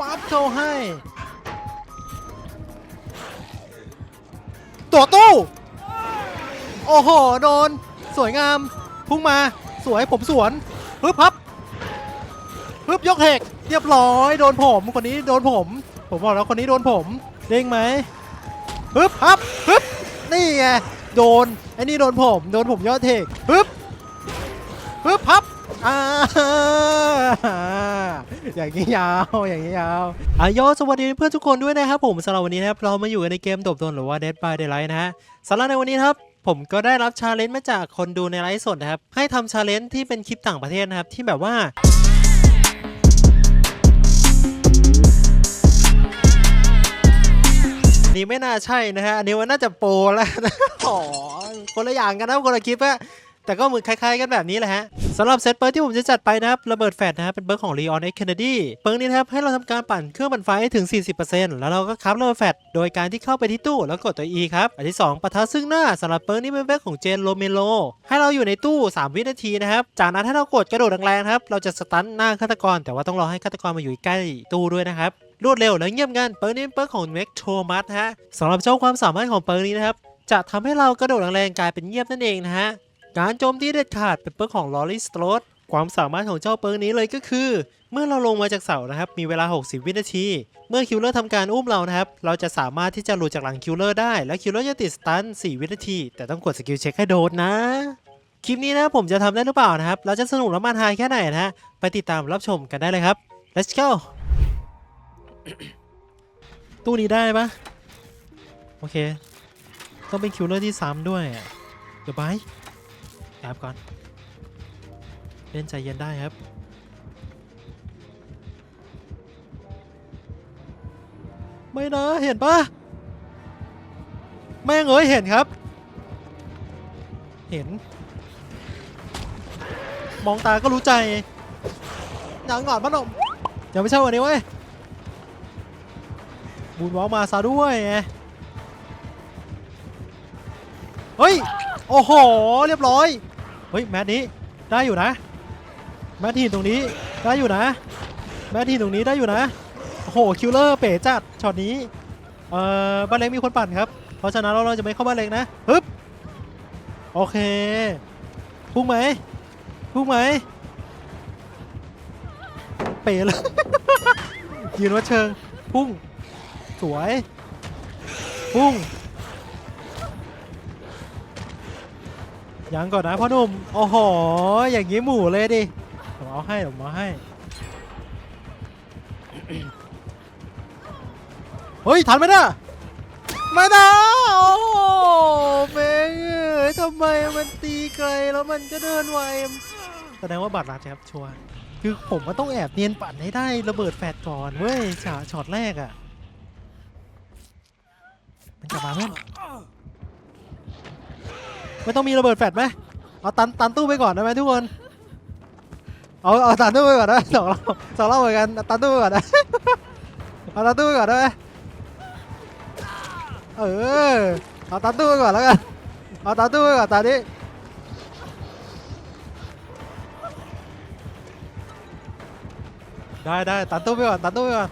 ปั๊บโชว์ให้ ตัวตู้ โอ้โห โดน สวยงาม พุ่งมา สวยผมสวนฮึบพับฮึบยกเหกเรียบร้อย โดนผมคนนี้โดนผม ผมบอกแล้วคนนี้โดนผม เด้งไหมฮึบพับฮึบนี่ไง โดน ไอ้นี่โดนผม โดนผมยอดเทกฮึบฮึบพับ อ่า อย่างนี้ยาว อย่างนี้ยาวอายอสวัสดีเพื่อนทุกคนด้วยนะครับผมสำหรับวันนี้นะครับเรามาอยู่กันในเกมตบตนหรือว่า Dead by Daylight นะฮะสำหรับในวันนี้ครับผมก็ได้รับชาเลนจ์มาจากคนดูในไลฟ์สดนะครับ ให้ทำชาเลนจ์ที่เป็นคลิปต่างประเทศนะครับ ที่แบบว่าอันนี้ไม่น่าใช่นะฮะ อันนี้ว่าน่าจะโปแล้วนะอ๋อคนละอย่างกันนะคนละคลิปอะ แต่ก็เหมือนคล้ายๆกันแบบนี้แหละฮะสำหรับเซตเปิร์ที่ผมจะจัดไปนะครับ ระเบิดแฟลชนะครับเป็นเบิร์ของ Leon X Kennedy เปิร์นี้นะครับให้เราทำการปั่นเครื่องปั่นไฟให้ถึง 40%แล้วเราก็คับระเบิดแฟลชโดยการที่เข้าไปที่ตู้แล้วกดตัว E ครับ อันที่ 2ปะทะซึ่งหน้าสำหรับเปิร์นี้เป็นเบิร์ของเจนโรเมโลให้เราอยู่ในตู้ 3 วินาทีนะครับ จากนั้นถ้าเรากดกระโดดแรงๆครับเราจะสตันหน้าฆาตกร แต่ว่าต้องรอให้ฆาตกรมาอยู่ใกล้ตู้ด้วยนะครับรวดเร็วและเงียบงันเปิร์นี้เป็นเบิร์ของเม็กโทมัสฮะสำหรับเจ้าความสามารถของเปิร์นี้นะครับจะทำให้เรากระโดดแรงๆกลายเป็นเงียบนั่นเองนะฮะ การโจมตีเด็ดขาดเป็นเปิร์กของลอรีสโตรดความสามารถของเจ้าเปิร์กนี้เลยก็คือ เมื่อเราลงมาจากเสานะครับ มีเวลา 60 วินาที เมื่อคิวเลอร์ทำการอุ้มเรานะครับ เราจะสามารถที่จะหลุดจากหลังคิวเลอร์ได้ และคิวเลอร์จะติดสตัน 4 วินาที แต่ต้องกดสกิลเช็คให้โดนนะ คลิปนี้นะผมจะทำได้หรือเปล่านะครับ เราจะสนุกและมันฮาแค่ไหนนะฮะไปติดตามรับชมกันได้เลยครับ let's go ตู้นี้ได้ปะโอเค ต้องเป็นคิวเลอร์ที่ซ้ำด้วยอะเดี๋ยวไป แอบก่อน เล่นใจเย็นได้ครับ ไม่นะ เห็นปะแม่งเอ้ยเห็นครับ เห็น มองตาก็รู้ใจยังหนอนพนมยังไม่ใช่วันนี้เว้ยบุญวอลมาซะด้วยไงเฮ้ย โอ้โห เรียบร้อย เฮ้ยแมตช์นี้ได้อยู่นะแมตช์ทีมตรงนี้ได้อยู่นะแมตช์ทีมตรงนี้ได้อยู่นะโอ้โหคิวเลอร์เป๋จัดช็อตนี้เอ่อบ้านเล็กมีคนปั่นครับ เพราะฉะนั้นเราเราจะไม่เข้าบ้านเล็กนะฮึบโอเคพุ่งไหมพุ่งไหมเป๋เลยยืนวัดเชิงพุ่งสวยพุ่ง ยังก่อนนะพ่อหนุ่ม โอ้โห อย่างนี้หมู่เลยดิผมเอาให้ผมเอาให้ เฮ้ย ทันไหมน่ะไม่นะโอ้โหเมงเอ้ยทำไมมันตีไกลแล้วมันก็เดินไวแสดงว่าบัตรลัดครับชัวร์คือผมก็ต้องแอบเนียนปั่นให้ได้ระเบิดแฟดก่อนเว้ยฉาช็อตแรกอะ่ะ มันกลับมาเพื่อ ไม่ต้องมีระเบิดแฟดไหมเอาตันตันตู้ไปก่อนได้ไหมทุกคนเอาเอาตันตู้ไปก่อนนะสองรอบสองรอบเหมือนกันตันตู้ไปก่อนนะเอาตันตู้ไปก่อนได้ไหมเออเอาตันตู้ไปก่อนแล้วกันเอาตันตู้ไปก่อนตอนนี้ได้ได้ตันตู้ไปก่อนตันตู้ไปก่อน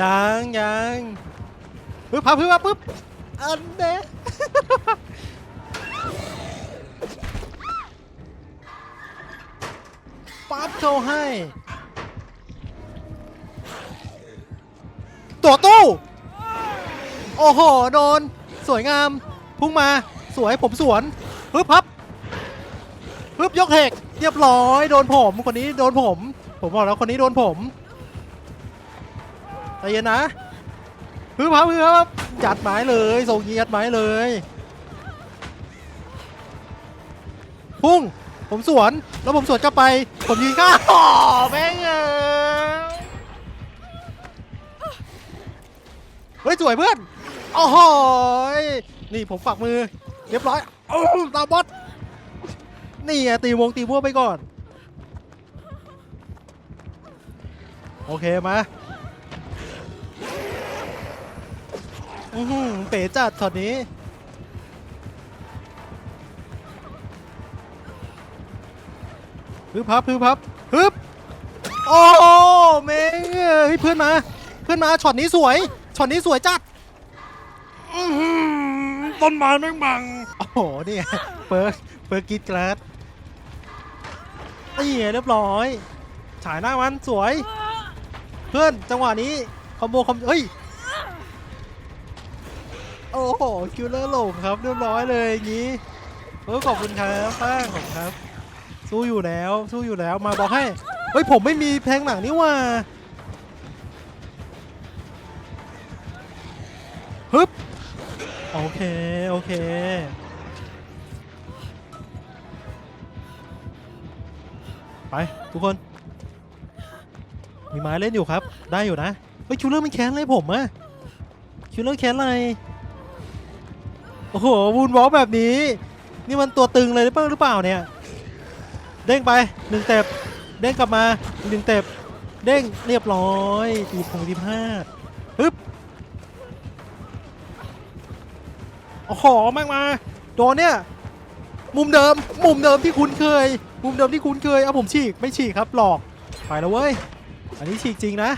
ยังยังปึ๊บพับปึ๊บปึ๊บอันเดปั๊บโชว์ให้ ตัวตู้ โอ้โห โดน สวยงาม พุ่งมา สวยผมสวนปึ๊บพับปึ๊บยกเหกเรียบร้อย โดนผม คนนี้โดนผม ผมบอกแล้วคนนี้โดนผม ใจเย็นนะฮึบครับฮึบครับจัดไม้เลยส่งยิงยัดไม้เลยพุ่งผมสวนแล้วผมสวนกลับไป ผมยิงก้าอ๋อแม่งเอ้ยเฮ้ยสวยเพื่อนโอ้โหยนี่ผมฝักมือ เรียบร้อยโอ้ตาบอสนี่ไงตีวงตีพวกไปก่อน โอเคมา อือหือเป๋จัดช็อตนี้มฮึบพับฮึบพับฮึบโอ้เมงเฮ้ยเพื่อนมา เพื่อนมาช็อตนี้สวยช็อตนี้สวยจัด อื้อหือต้นไม้แม่งบัง โอ้โหนี่ไงเปิร์กเปิร์กกรีดกราดนี่ไงเรียบร้อย ฉายหน้ามันสวย เพื่อนจังหวะนี้คอมโบคอมเฮ้ย โอ้โหคิวเลอร์หลงครับเรียบร้อยเลยอย่างนี้เออขอบคุณครับป้างขอบครับ สู้อยู่แล้วสู้อยู่แล้วมาบอกให้เฮ้ยผมไม่มีแทงหนังนี่ว่าฮึบโอเคโอเคไปทุกคน มีไม้เล่นอยู่ครับ ได้อยู่นะเฮ้ยคิวเลอร์มันแค้นอะไรผมอะคิวเลอร์แค้นอะไร โอ้โหวูนวอลแบบนี้ นี่มันตัวตึงเลยหรือเปล่าหรือเปล่าเนี่ย เด้งไปหนึ่งเต็บเด้งกลับมาหนึ่งเต็บเด้งเรียบร้อยตีพงตีพลาฮึบโอ้โหม่งมาโดนเนี่ย มุมเดิม มุมเดิมที่คุ้นเคย มุมเดิมที่คุ้นเคยเอาผมฉีกไม่ฉีกครับหลอกไปแล้วเว้ยอันนี้ฉีกจริงนะ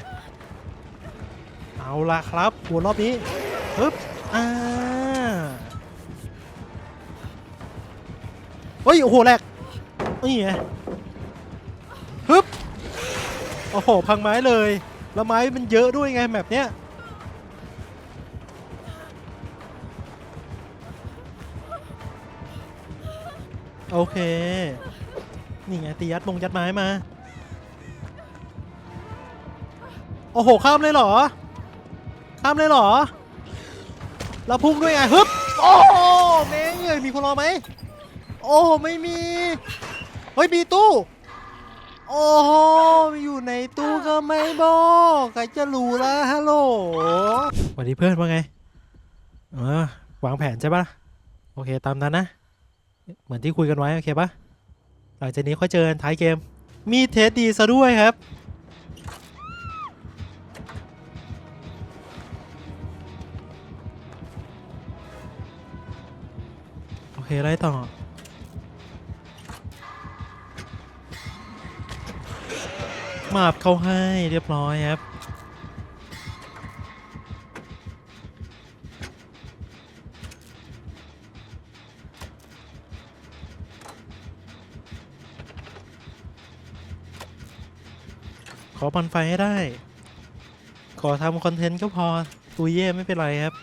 เอาละครับหัวรอบนี้ฮึบอ่า เฮ้ย โอ้โหแหลกนี่ไงฮึบโอ้โห พังไม้เลย แล้วไม้มันเยอะด้วยไงแบบเนี้ยโอเค นี่ไงตียัดมงยัดไม้มา โอ้โห ข้ามเลยเหรอ ข้ามเลยเหรอ เราพุ่งด้วยไงฮึบ โอ้โหเมงเอ้ยมีคนรอไหม โอ้ไม่มี เฮ้ยมีตู้ โอ้โหอยู่ในตู้ก็ไม่บอกใครจะรู้ล่ะฮัลโหลสวัสดีเพื่อนว่าไงเออวางแผนใช่ปะโอเคตามนั้นนะ เหมือนที่คุยกันไว้โอเคปะหลังจากนี้ค่อยเจอกันท้ายเกม มีเทสดีซะด้วยครับโอเคไล่ต่อ มาบเขาให้เรียบร้อยครับขอปันไฟให้ได้ ขอทำคอนเทนต์ก็พอตุยเย่ไม่เป็นไรครับ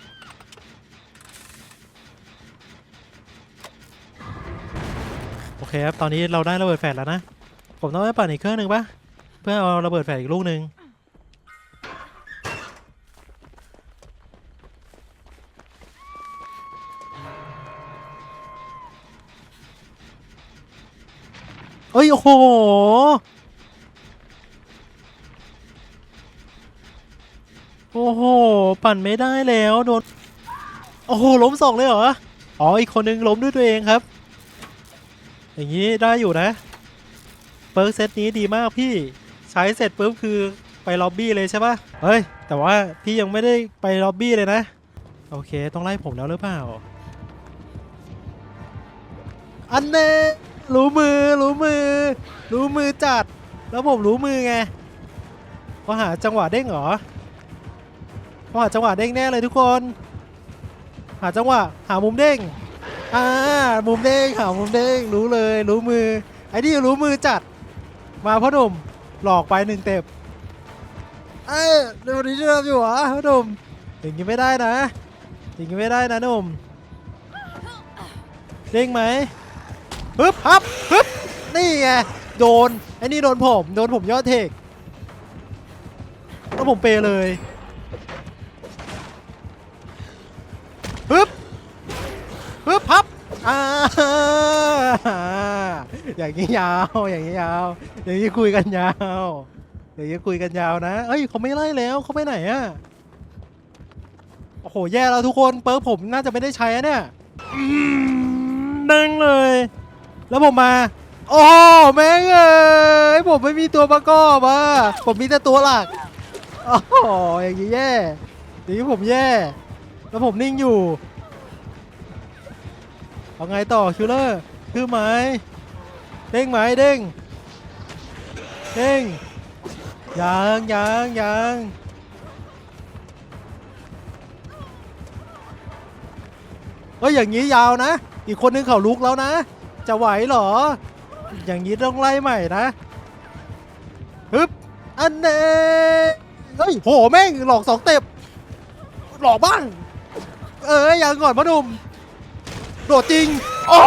โอเคครับ ตอนนี้เราได้ระเบิดแฟลชแล้วนะ ผมต้องไปปั่นอีกเครื่องหนึ่งปะ เพื่อเอาระเบิดแฟลชอีกลูกหนึ่งเอ้ย โอ้โห โอ้โห ปั่นไม่ได้แล้วโดน โอ้โห ล้มสองเลยเหรอ อ๋อ อีกคนนึงล้มด้วยตัวเองครับ อย่างนี้ได้อยู่นะ เปิร์กเซตนี้ดีมากพี่ ใช้เสร็จปุ๊บคือไปล็อบบี้เลยใช่ปะเฮ้ย แต่ว่าพี่ยังไม่ได้ไปล็อบบี้เลยนะ โอเค ต้องไล่ผมแล้วหรือเปล่า อันเน่รู้มือ รู้มือ รู้มือจัด แล้วผมรู้มือไงเขาหาจังหวะเด้งเหรอเขาหาจังหวะเด้งแน่เลยทุกคน หาจังหวะ หามุมเด้ง อ่า มุมเด้ง หามุมเด้ง รู้เลย รู้มือ ไอ้นี่รู้มือจัด มาพ่อหนุ่ม หลอกไปหนึ่งเต็บเอ้ยเดี๋ยววันนี้จะทำอยู่เหรอพ่อหนุ่มอย่างนี้ไม่ได้นะอย่างนี้ไม่ได้นะหนุ่มเด้งไหมฮึบฮับฮึบนี่ไงโดนไอ้นี่โดนผม โดนผมยอดเทคแล้วผมเปย์เลย อย่างนี้ยาว อย่างนี้ยาว อย่างนี้คุยกันยาว อย่างนี้คุยกันยาวนะ เอ้ยเขาไม่ไล่แล้วเขาไปไหนอะโอ้โหแย่แล้วทุกคนเปิร์ผมน่าจะไม่ได้ใช้อะเนี่ยนั่งเลย แล้วผมมา โอ้แม่งเอ้ยผมไม่มีตัวประกอบอะผมมีแต่ตัวหลักโอ้โหอย่างนี้แย่อย่างนี้ผมแย่ แล้วผมนิ่งอยู่เอาไงต่อคิวเลอร์คือไหม เด้งไหมเด้งเด้งยังยังยังเอ้ยอย่างนี้ยาวนะ อีกคนนึงเขาลุกแล้วนะ จะไหวเหรอ อย่างนี้ต้องไล่ใหม่นะฮึบอันเน่เฮ้ยโหแม่งหลอกสองเต็บหลอกบ้าง เอ้ยยังก่อนพ่อหนุ่มโดดจริง โอ้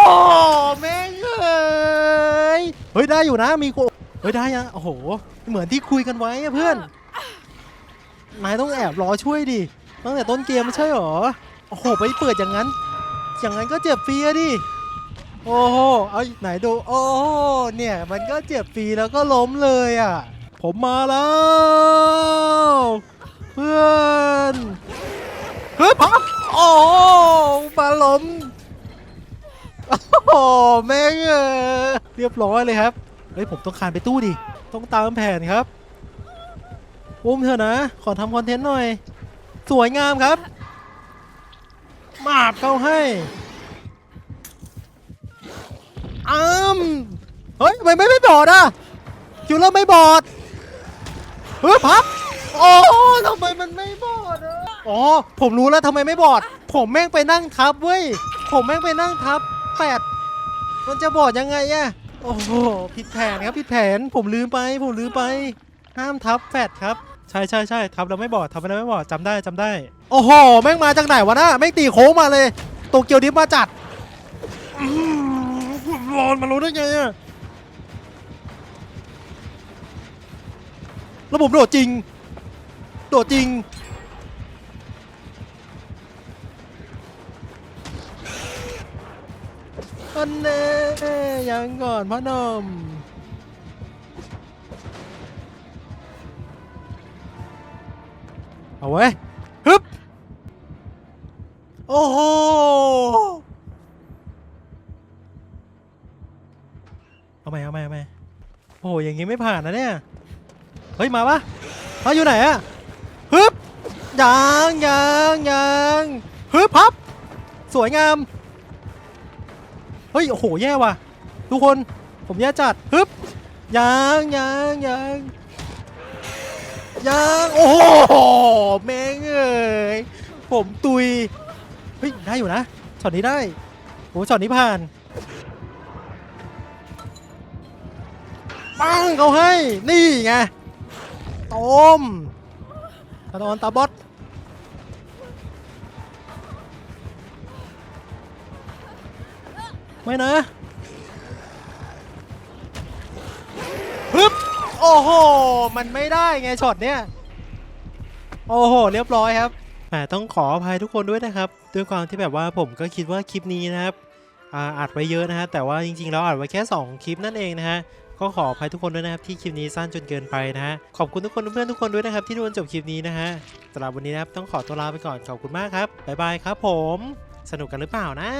แม่งเอ้ย เฮ้ยได้อยู่นะมีกูเฮ้ยได้ยังโอ้โห เหมือนที่คุยกันไว้อะเพื่อน นายต้องแอบรอช่วยดิตั้งแต่ต้นเกมไม่ใช่หรอ โอ้โหไปเปิดอย่างนั้น อย่างนั้นก็เจ็บฟรีอะดิ โอ้โห เอาไหนดู โอ้โห เนี่ยมันก็เจ็บฟรีแล้วก็ล้มเลยอะ ผมมาแล้ว เพื่อนเฮ้ยพับโอ้โหมาล้ม โอ้โหแม่งเออ เรียบร้อยเลยครับ เฮ้ยผมต้องคานไปตู้ดิ ต้องตามแผนครับอุ้มเถอะนะ ขอทำคอนเทนต์หน่อย สวยงามครับ มาบเข้าให้อ้ามเฮ้ยทำไมไม่ไม่บอดอะคิวเลอร์ไม่บอดเฮ้ยพับโอ้ทำไมมันไม่บอดอะอ๋อ ผมรู้แล้วทำไมไม่บอด ผมแม่งไปนั่งทับเว้ย ผมแม่งไปนั่งทับแปดมันจะบอดยังไงอะ โอ้โหผิดแผนครับผิดแผนผมลืมไป ผมลืมไป ห้ามทับแฟดครับ ใช่ใช่ใช่ทับแล้วไม่บอดทับแล้วไม่บอดจำได้จำได้ โอ้โห แม่งมาจากไหนวะน่ะแม่งตีโค้งมาเลยโตเกียวดิฟมาจัดร้อนมันรู้ได้ไงอะแล้วผมโดดจริง โดดจริง นเน่ยังก่อนพ่อนมเอาไว้ฮึบโอ้โหเอาไหมเอาไหมเอาไหมโอ้โหอย่างงี้ไม่ผ่านนะเนี่ย เฮ้ย มาปะมาอยู่ไหนอะฮึบยังยังยังฮึบพับ สวยงาม เฮ้ย โอ้โห แย่ว่ะ ทุกคน ผมแย่จัดฮึบยังยังยังยังโอ้โห แม่งเอ้ย ผมตุย เฮ้ย ได้อยู่นะช็อตนี้ได้โอ้ช็อตนี้ผ่านปังเขาให้ นี่ไง ต้มตาดอนตาบอส ไม่นะฮึบโอ้โห มันไม่ได้ไงช็อตเนี้ยโอ้โห เรียบร้อยครับแต่ต้องขออภัยทุกคนด้วยนะครับ ด้วยความที่แบบว่าผมก็คิดว่าคลิปนี้นะครับอัดไว้เยอะนะฮะ แต่ว่าจริงๆแล้วอัดไว้แค่ 2 คลิปนั่นเองนะฮะ ก็ขออภัยทุกคนด้วยนะครับที่คลิปนี้สั้นจนเกินไปนะฮะ ขอบคุณทุกคนเพื่อนทุกคนด้วยนะครับที่ดูจนจบคลิปนี้นะฮะสำหรับวันนี้นะครับต้องขอตัวลาไปก่อนขอบคุณมากครับ บ๊ายบายครับผม สนุกกันหรือเปล่านะ